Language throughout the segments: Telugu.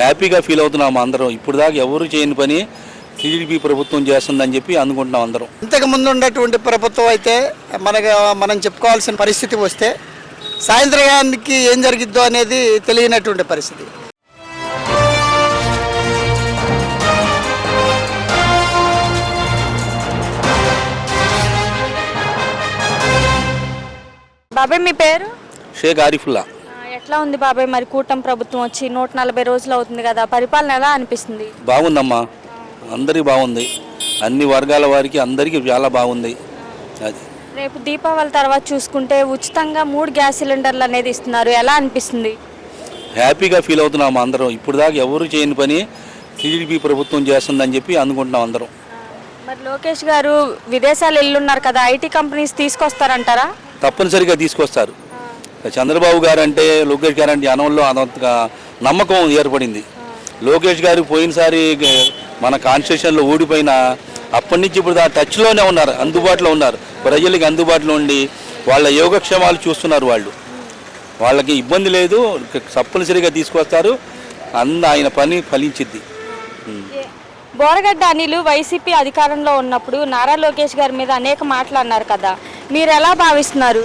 హ్యాపీగా ఫీల్ అవుతున్నాం అందరం. ఇప్పుడు దాకా ఎవరు చేయని పని టీడీపీ ప్రభుత్వం చేస్తుందని చెప్పి అనుకుంటున్నాం అందరం. ఇంతకు ముందు ఉన్నటువంటి ప్రభుత్వం అయితే మనకు మనం చెప్పుకోవాల్సిన పరిస్థితి వస్తే సాయంత్రానికి ఏం జరిగిద్దో అనేది తెలియనటువంటి పరిస్థితి. బాబాయ్ మీ పేరు? షేక్ ఆరిఫుల్లా. ఎట్లా ఉంది బాబాయ్? మరి కూటమి ప్రభుత్వం వచ్చి నూట నలభై రోజులు అవుతుంది కదా పరిపాలన ఎలా అనిపిస్తుంది? బాగుందమ్మా. అందరికీ బాగుంది. అన్ని వర్గాల వారికి అందరికీ చాలా బాగుంది. అది. రేపు దీపావళి తర్వాత చూసుకుంటే ఉచితంగా మూడు గ్యాస్ సిలిండర్లు అనేది ఇస్తున్నారు. ఎలా అనిపిస్తుంది? హ్యాపీగా ఫీల్ అవుతున్నాం అందరం. ఇప్పుడు దాకా ఎవరు చేయని పని టీడీపీ ప్రభుత్వం చేస్తుందని చెప్పి అనుకుంటున్నాం అందరం. మరి లోకేష్ గారు విదేశాలు వెళ్ళున్నారు కదా ఐటీ కంపెనీస్ తీసుకొస్తారంటారా? తప్పనిసరిగా తీసుకొస్తారు. చంద్రబాబు గారు అంటే లోకేష్ గారు అంటే జనంలో అనంతగా నమ్మకం ఏర్పడింది. లోకేష్ గారు పోయినసారి మన కాన్స్టిట్యూషన్లో ఓడిపోయిన అప్పటి నుంచి ఇప్పుడు ఆ టచ్లోనే ఉన్నారు అందుబాటులో ఉన్నారు. ప్రజలకి అందుబాటులో ఉండి వాళ్ళ యోగక్షేమాలు చూస్తున్నారు వాళ్ళు. వాళ్ళకి ఇబ్బంది లేదు తప్పనిసరిగా తీసుకొస్తారు. అంద ఆయన పని ఫలించింది బోరగడ్డ అనిలు వైసీపీ అధికారంలో ఉన్నప్పుడు నారా లోకేష్ గారి మీద అనేక మాటలు అన్నారు కదా. మీరు ఎలా భావిస్తున్నారు?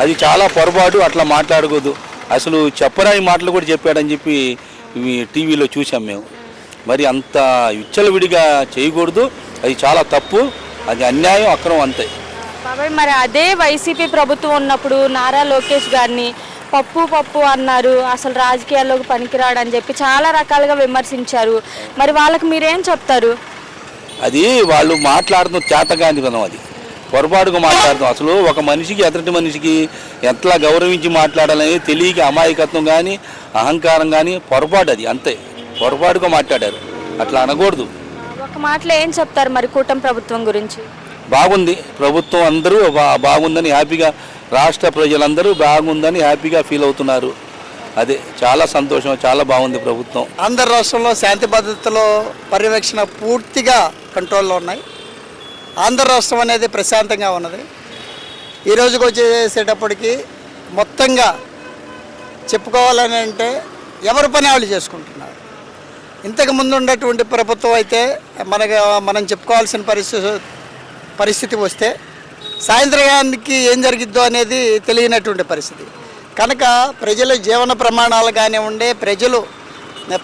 అది చాలా పొరపాటు అట్లా మాట్లాడకూడదు. అసలు చెప్పరాని మాటలు కూడా చెప్పాడని చెప్పి ఇవి టీవీలో చూసాం మేము. మరి అంత విచ్చలవిడిగా చేయకూడదు. అది చాలా తప్పు. అది అన్యాయం అక్రమం అంతే. బాబాయ్ మరి అదే వైసీపీ ప్రభుత్వం ఉన్నప్పుడు నారా లోకేష్ గారిని పప్పు పప్పు అన్నారు అసలు రాజకీయాల్లోకి పనికిరాడు అని చెప్పి చాలా రకాలుగా విమర్శించారు. మరి వాళ్ళకి మీరేం చెప్తారు? అది వాళ్ళు మాట్లాడుతున్న చేతగానితనం అది. పొరపాటుగా మాట్లాడుతాం అసలు ఒక మనిషికి ఎదుటి మనిషికి ఎట్లా గౌరవించి మాట్లాడాలని తెలియక అమాయకత్వం కానీ అహంకారం కానీ పొరపాటు అది అంతే. పొరపాటుగా మాట్లాడారు. అట్లా అనకూడదు. ఒక మాటలో ఏం చెప్తారు మరి కూటమి ప్రభుత్వం గురించి? బాగుంది. ప్రభుత్వం అందరూ బా- బాగుందని హ్యాపీగా రాష్ట్ర ప్రజలందరూ బాగుందని హ్యాపీగా ఫీల్ అవుతున్నారు. అదే చాలా సంతోషం చాలా బాగుంది ప్రభుత్వం. ఆంధ్ర రాష్ట్రంలో శాంతి భద్రతలో పర్యవేక్షణ పూర్తిగా కంట్రోల్లో ఉన్నాయి. ఆంధ్ర రాష్ట్రం అనేది ప్రశాంతంగా ఉన్నది. ఈ రోజుకి వచ్చేసేటప్పటికి మొత్తంగా చెప్పుకోవాలని అంటే ఎవరి పని వాళ్ళు చేసుకుంటున్నారు. ఇంతకు ముందు ఉన్నటువంటి ప్రభుత్వం అయితే మనకు మనం చెప్పుకోవాల్సిన పరిస్థితి పరిస్థితి వస్తే సాయంత్రానికి ఏం జరిగిద్దో అనేది తెలియనటువంటి పరిస్థితి. కనుక ప్రజల జీవన ప్రమాణాలు కానివ్వండి ప్రజలు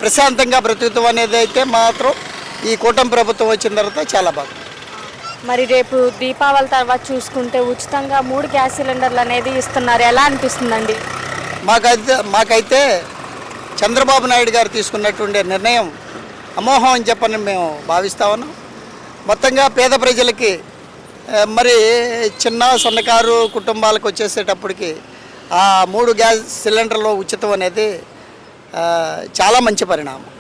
ప్రశాంతంగా బ్రతుకుతాం అనేది అయితే మాత్రం ఈ కూటమి ప్రభుత్వం వచ్చిన తర్వాత చాలా బాగుంది. మరి రేపు దీపావళి తర్వాత చూసుకుంటే ఉచితంగా మూడు గ్యాస్ సిలిండర్లు అనేది ఇస్తున్నారు. ఎలా అనిపిస్తుందండి? మాకైతే మాకైతే చంద్రబాబు నాయుడు గారు తీసుకున్నటువంటి నిర్ణయం అమోహం అని చెప్పని మేము భావిస్తా ఉన్నాం. మొత్తంగా పేద ప్రజలకి మరి చిన్న సన్నకారు కుటుంబాలకు వచ్చేసేటప్పటికి ఆ మూడు గ్యాస్ సిలిండర్లు ఉచితం అనేది చాలా మంచి పరిణామం.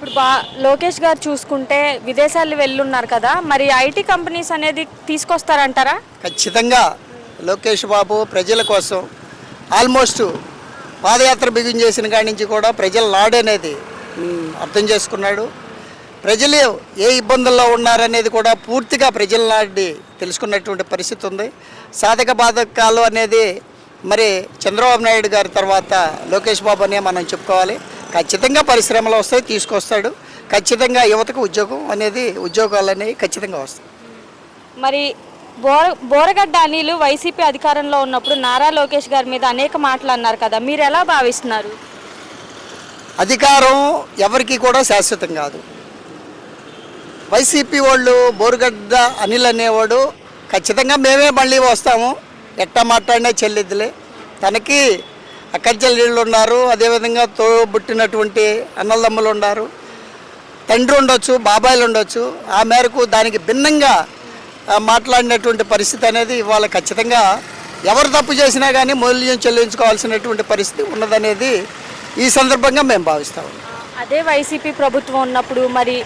ఇప్పుడు బా లోకేష్ గారు చూసుకుంటే విదేశాలు వెళ్ళున్నారు కదా మరి ఐటీ కంపెనీస్ అనేది తీసుకొస్తారంటారా? ఖచ్చితంగా. లోకేష్ బాబు ప్రజల కోసం ఆల్మోస్ట్ పాదయాత్ర బిగిన్ చేసిన కాడి నుంచి కూడా ప్రజల నాడు అనేది అర్థం చేసుకున్నాడు. ప్రజలు ఏ ఇబ్బందుల్లో ఉన్నారనేది కూడా పూర్తిగా ప్రజల నాడి తెలుసుకున్నటువంటి పరిస్థితి ఉంది. సాధక బాధకాలు అనేది మరి చంద్రబాబు నాయుడు గారి తర్వాత లోకేష్ బాబు అనే మనం చెప్పుకోవాలి. ఖచ్చితంగా పరిశ్రమలు వస్తాయి తీసుకొస్తాడు. ఖచ్చితంగా యువతకు ఉద్యోగం అనేది ఉద్యోగాలు అనేవి ఖచ్చితంగా వస్తాయి. మరి బోర బోరగడ్డ అనిలు వైసీపీ అధికారంలో ఉన్నప్పుడు నారా లోకేష్ గారి మీద అనేక మాటలు అన్నారు కదా మీరు ఎలా భావిస్తున్నారు? అధికారం ఎవరికి కూడా శాశ్వతం కాదు. వైసీపీ వాళ్ళు బోరుగడ్డ అనిల్ అనేవాడు ఖచ్చితంగా మేమే మళ్ళీ వస్తాము. ఎట్టా మాట్లాడినా చెల్లిద్దులే. తనకి అక్కచెల్లెళ్ళు ఉన్నారు. అదేవిధంగా తోబుట్టినటువంటి అన్నదమ్ములు ఉన్నారు. తండ్రి ఉండొచ్చు బాబాయిలు ఉండొచ్చు. ఆ మేరకు దానికి భిన్నంగా మాట్లాడినటువంటి పరిస్థితి అనేది ఇవాళ ఖచ్చితంగా ఎవరు తప్పు చేసినా కానీ మూల్యం చెల్లించుకోవాల్సినటువంటి పరిస్థితి ఉన్నదనేది ఈ సందర్భంగా మేము భావిస్తాము అదే వైసీపీ ప్రభుత్వం ఉన్నప్పుడు మరి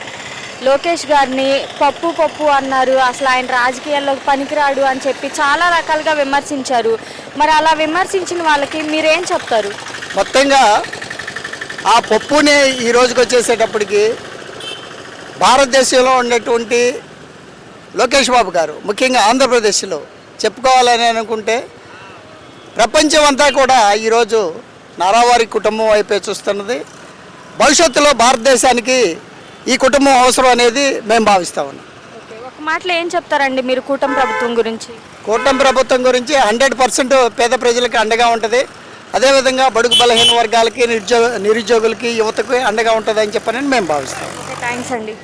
లోకేష్ గారిని పప్పు పప్పు అన్నారు. అసలు ఆయన రాజకీయాల్లోకి పనికిరాడు అని చెప్పి చాలా రకాలుగా విమర్శించారు. మరి అలా విమర్శించిన వాళ్ళకి మీరేం చెప్తారు? మొత్తంగా ఆ పప్పుని ఈ రోజుకి వచ్చేసేటప్పటికి భారతదేశంలో ఉన్నటువంటి లోకేష్ బాబు గారు ముఖ్యంగా ఆంధ్రప్రదేశ్లో చెప్పుకోవాలని అనుకుంటే ప్రపంచం అంతా కూడా ఈరోజు నారావారి కుటుంబం వైపే చూస్తున్నది. భవిష్యత్తులో భారతదేశానికి ఈ కుటుంబం అవసరం అనేది మేము భావిస్తా ఉన్నాం. ఒక మాటలో ఏం చెప్తారండి మీరు కూటమి ప్రభుత్వం గురించి? కూటమి ప్రభుత్వం గురించి హండ్రెడ్ పర్సెంట్ పేద ప్రజలకి అండగా ఉంటుంది. అదేవిధంగా బడుగు బలహీన వర్గాలకి నిరుద్యోగ నిరుద్యోగులకి యువతకి అండగా ఉంటుంది అని చెప్పని మేము భావిస్తాం. థ్యాంక్స్ అండి.